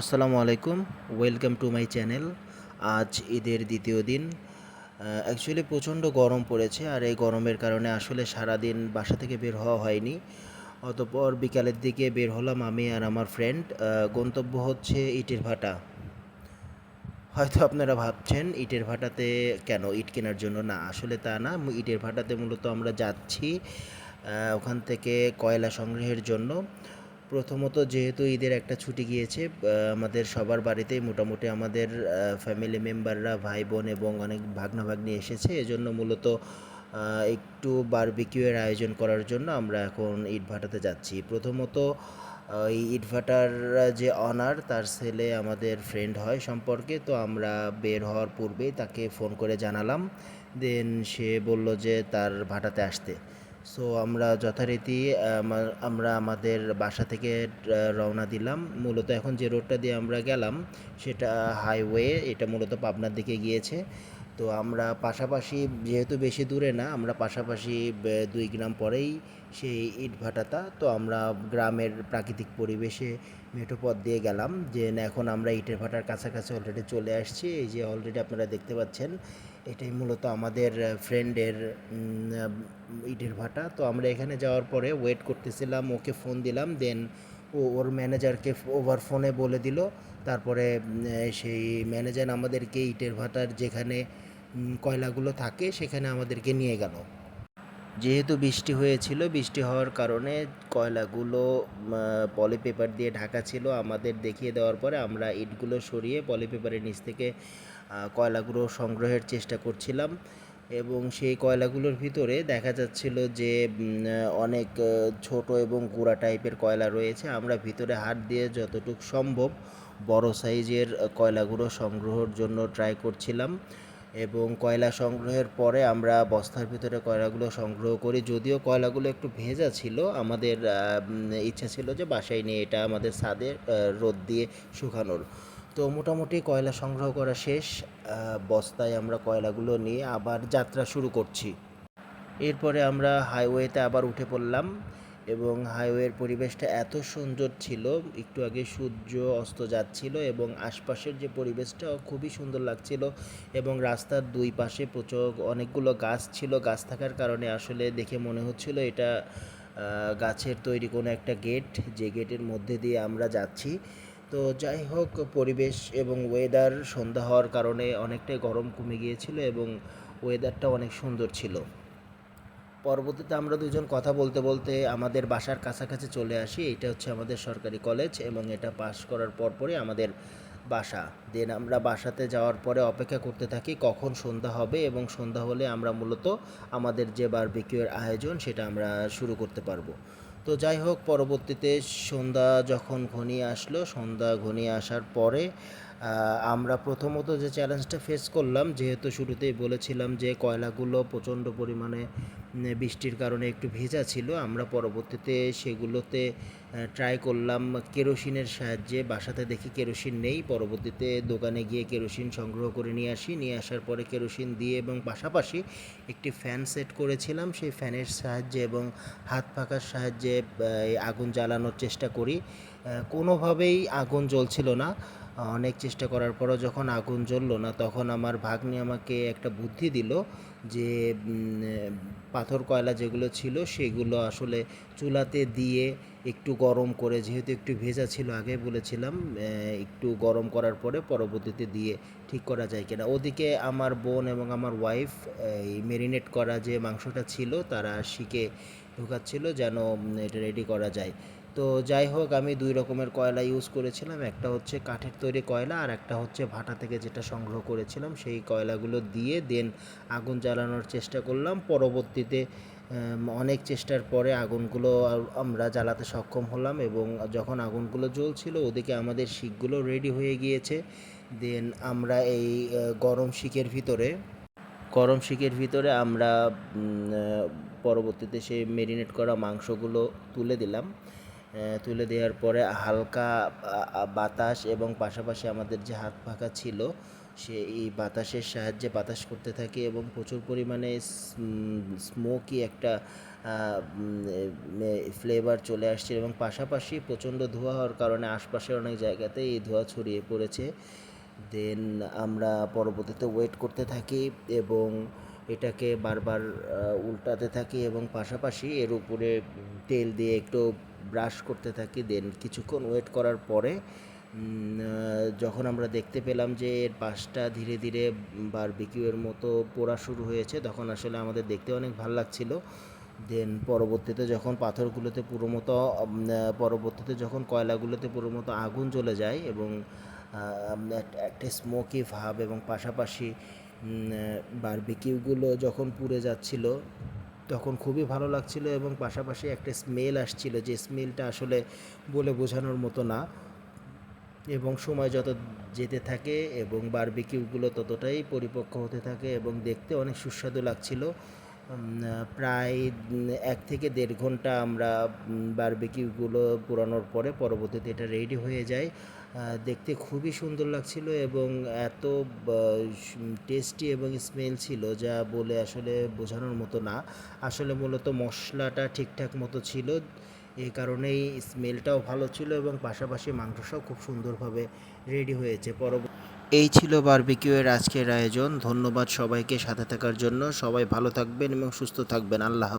আসসালামু আলাইকুম, welcome to my channel. আজ ঈদের দ্বিতীয় দিন। অ্যাকচুয়ালি প্রচণ্ড গরম পড়েছে আর এই গরমের কারণে আসলে সারাদিন বাসা থেকে বের হওয়া হয়নি। অতপর বিকালের দিকে বের হলাম আমি আর আমার ফ্রেন্ড গন্তব্য হচ্ছে ইটের ভাটা। হয়তো আপনারা ভাবছেন, ইটের ভাটাতে কেন? ইট কেনার জন্য? না, আসলে তা না। ইটের ভাটাতে মূলত আমরা যাচ্ছি ওখান থেকে কয়লা সংগ্রহের জন্য। প্রথমত যেহেতু ঈদের একটা ছুটি গিয়েছে আমাদের সবার বাড়িতেই মোটামুটি আমাদের ফ্যামিলি মেম্বাররা ভাই বোন এবং অনেক ভাগনা ভাগ্নি এসেছে। এজন্য মূলত একটু বারবিকিউয়ের আয়োজন করার জন্য আমরা এখন ইট ভাটাতে যাচ্ছি। প্রথমত এই ইটভাটার যে অনার তার ছেলে আমাদের ফ্রেন্ড হয় সম্পর্কে, তো আমরা বের হওয়ার পূর্বেই তাকে ফোন করে জানালাম। দেন সে বলল যে তার ভাটাতে আসতে। সো আমরা যথারীতি, আমা- আমরা আমাদের বাসা থেকে রওনা দিলাম। মূলত এখন যে রোডটা দিয়ে আমরা গেলাম, সেটা হাইওয়ে এটা মূলত পাবনার দিকে গিয়েছে। তো আমরা পাশাপাশি যেহেতু বেশি দূরে না, আমরা পাশাপাশি দুই গ্রাম পরেই সেই ইটভাটাটা, তো আমরা গ্রামের প্রাকৃতিক পরিবেশে মেঠো পথ দিয়ে গেলাম। যে এখন আমরা ইটের ভাটার কাছাকাছি অলরেডি চলে আসছি। এই যে অলরেডি আপনারা দেখতে পাচ্ছেন, এটাই মূলত আমাদের ফ্রেন্ডের ইটের ভাটা। তো আমরা এখানে যাওয়ার পরে ওয়েট করতেছিলাম, ওকে ফোন দিলাম। দেন ও, ওর ম্যানেজারকে ওভার ফোনে বলে দিল। তারপরে সেই ম্যানেজার আমাদেরকে ইটের ভাটার যেখানে কয়লাগুলো থাকে, সেখানে আমাদেরকে নিয়ে গেল। যেহেতু বৃষ্টি হয়েছিল, বৃষ্টি হওয়ার কারণে কয়লাগুলো পলি পেপার দিয়ে ঢাকা ছিল, আমাদের দেখিয়ে দেওয়ার পরে আমরা ইটগুলো সরিয়ে পলি পেপারের নিচ থেকে কয়লাগুলো সংগ্রহের চেষ্টা করছিলাম। এবং সেই কয়লাগুলোর ভিতরে দেখা যাচ্ছিল যে অনেক ছোট এবং গুঁড়া টাইপের কয়লা রয়েছে। আমরা ভিতরে হাত দিয়ে যতটুকু সম্ভব বড় সাইজের কয়লাগুলো সংগ্রহের জন্য ট্রাই করছিলাম। এবং কয়লা সংগ্রহের পরে আমরা বস্তার ভিতরে কয়লাগুলো সংগ্রহ করি। যদিও কয়লাগুলো একটু ভেজা ছিল, আমাদের ইচ্ছা ছিল যে বাসায় নিয়ে এটা আমাদের ছাদে রোদ দিয়ে শুকানোর। তো মোটামুটি কয়লা সংগ্রহ করা শেষ বস্তায় আমরা কয়লাগুলো নিয়ে আবার যাত্রা শুরু করছি। এরপরে আমরা হাইওয়েতে আবার উঠে পড়লাম। এবং হাইওয়ের পরিবেশটা এত সুন্দর ছিল, একটু আগে সূর্য অস্ত যাচ্ছিল এবং আশপাশের যে পরিবেশটা খুবই সুন্দর লাগছিল এবং রাস্তার দুই পাশে প্রচুর অনেকগুলো গাছ ছিল, গাছ থাকার কারণে আসলে দেখে মনে হচ্ছিল এটা গাছের তৈরি কোনো একটা গেট, যে গেটের মধ্যে দিয়ে আমরা যাচ্ছি। তো যাই হোক, পরিবেশ এবং ওয়েদার সন্ধ্যা হওয়ার কারণে অনেকটাই গরম কমে গিয়েছিল এবং ওয়েদারটা অনেক সুন্দর ছিল। পরবর্তীতে আমরা দুজন কথা বলতে বলতে আমাদের বাসার কাছাকাছি চলে আসি। এটা হচ্ছে আমাদের সরকারি কলেজ এবং এটা পাশ করার পরপরই আমাদের বাসা। দেন আমরা বাসাতে যাওয়ার পরে অপেক্ষা করতে থাকি কখন সন্ধ্যা হবে এবং সন্ধ্যা হলে আমরা মূলত আমাদের যে বারবিকিউয়ের আয়োজন সেটা আমরা শুরু করতে পারব। তো যাই হোক, পরবর্তীতে সন্ধ্যা যখন ঘনিয়ে আসলো, সন্ধ্যা ঘনিয়ে আসার পরে আমরা প্রথমত যে চ্যালেঞ্জটা ফেস করলাম, যেহেতু শুরুতেই বলেছিলাম যে কয়লাগুলো প্রচণ্ড পরিমাণে বৃষ্টির কারণে একটু ভেজা ছিল, আমরা পরবর্তীতে সেগুলোতে ট্রাই করলাম কেরোসিনের সাহায্যে। বাসাতে দেখি কেরোসিন নেই, পরবর্তীতে দোকানে গিয়ে কেরোসিন সংগ্রহ করে নিয়ে আসি। নিয়ে আসার পরে কেরোসিন দিয়ে এবং পাশাপাশি একটি ফ্যান সেট করেছিলাম, সেই ফ্যানের সাহায্যে এবং হাত পাখার সাহায্যে আগুন জ্বালানোর চেষ্টা করি। কোনোভাবেই আগুন জ্বলছিল না। অনেক চেষ্টা করার পরও যখন আগুন জ্বললো না, তখন আমার ভাগ্নি আমাকে একটা বুদ্ধি দিল যে পাথর, কয়লা যেগুলো ছিল সেগুলো আসলে চুলাতে দিয়ে একটু গরম করে, যেহেতু একটু ভেজা ছিল আগে বলেছিলাম একটু গরম করার পরে পরবর্তীতে দিয়ে ঠিক করা যায় কিনা। ওদিকে আমার বোন এবং আমার ওয়াইফ এই মেরিনেট করা যে মাংসটা ছিল, তারা শিখে ঢুকাচ্ছিল যেন এটা রেডি করা যায়। তো যাই হোক, আমি দুই রকমের কয়লা ইউজ করেছিলাম। একটা হচ্ছে কাঠের তৈরি কয়লা আর একটা হচ্ছে ভাটা থেকে যেটা সংগ্রহ করেছিলাম, সেই কয়লাগুলো দিয়ে দেন আগুন জ্বালানোর চেষ্টা করলাম। পরবর্তীতে অনেক চেষ্টার পরে আগুনগুলো আমরা জ্বালাতে সক্ষম হলাম এবং যখন আগুনগুলো জ্বলছিল, ওদিকে আমাদের শিকগুলো রেডি হয়ে গিয়েছে। দেন আমরা এই গরম শিকের ভিতরে, গরম শিকের ভিতরে আমরা পরবর্তীতে সেই মেরিনেট করা মাংসগুলো তুলে দিলাম। তুলে দেওয়ার পরে হালকা বাতাস এবং পাশাপাশি আমাদের যে হাত পাখা ছিল, সে এই বাতাসের সাহায্যে বাতাস করতে থাকে এবং প্রচুর পরিমাণে স্মোকি একটা ফ্লেভার চলে আসছে এবং পাশাপাশি প্রচণ্ড ধোঁয়া হওয়ার কারণে আশপাশের অনেক জায়গাতে এই ধোঁয়া ছড়িয়ে পড়েছে। দেন আমরা পরবর্তীতে ওয়েট করতে থাকি এবং এটাকে বারবার উল্টাতে থাকি এবং পাশাপাশি এর উপরে তেল দিয়ে একটু ব্রাশ করতে থাকি। দেন কিছুক্ষণ ওয়েট করার পরে যখন আমরা দেখতে পেলাম যে এর পাশটা ধীরে ধীরে বারবিকিউয়ের মতো পোড়া শুরু হয়েছে, তখন আসলে আমাদের দেখতে অনেক ভালো লাগছিল। দেন পরবর্তীতে যখন পাথরগুলোতে পুরো মতো পরবর্তীতে যখন কয়লাগুলোতে পুরো মতো আগুন জ্বলে যায় এবং একটা- একটা স্মোকি ভাব এবং পাশাপাশি বারবিকিউগুলো যখন পুড়ে যাচ্ছিল, তখন খুবই ভালো লাগছিল এবং পাশাপাশি একটা স্মেল আসছিল যে স্মেলটা আসলে বলে বোঝানোর মতো না। এবং সময় যত যেতে থাকে এবং বারবিকিউগুলো ততটাই পরিপক্ক হতে থাকে এবং দেখতে অনেক সুস্বাদু লাগছিল। প্রায় এক থেকে দেড় ঘণ্টা আমরা বারবিকিউগুলো পুরানোর পরে পরবর্তীতে এটা রেডি হয়ে যায়। দেখতে খুবই সুন্দর লাগছিল এবং এত টেস্টি এবং স্মেল ছিল যা বলে আসলে বোঝানোর মতো না। আসলে মূলত মশলাটা ঠিকঠাক মতো ছিল। এই কারণেই স্মেলটাও ভালো ছিল এবং পাশাপাশি মাংসটাও খুব সুন্দরভাবে রেডি হয়েছে। পরবর্তী এই ছিল বারবিকিউয়ের আজকের আয়োজন। ধন্যবাদ সবাইকে সাথে থাকার জন্য। সবাই ভালো থাকবেন এবং সুস্থ থাকবেন। আল্লাহ।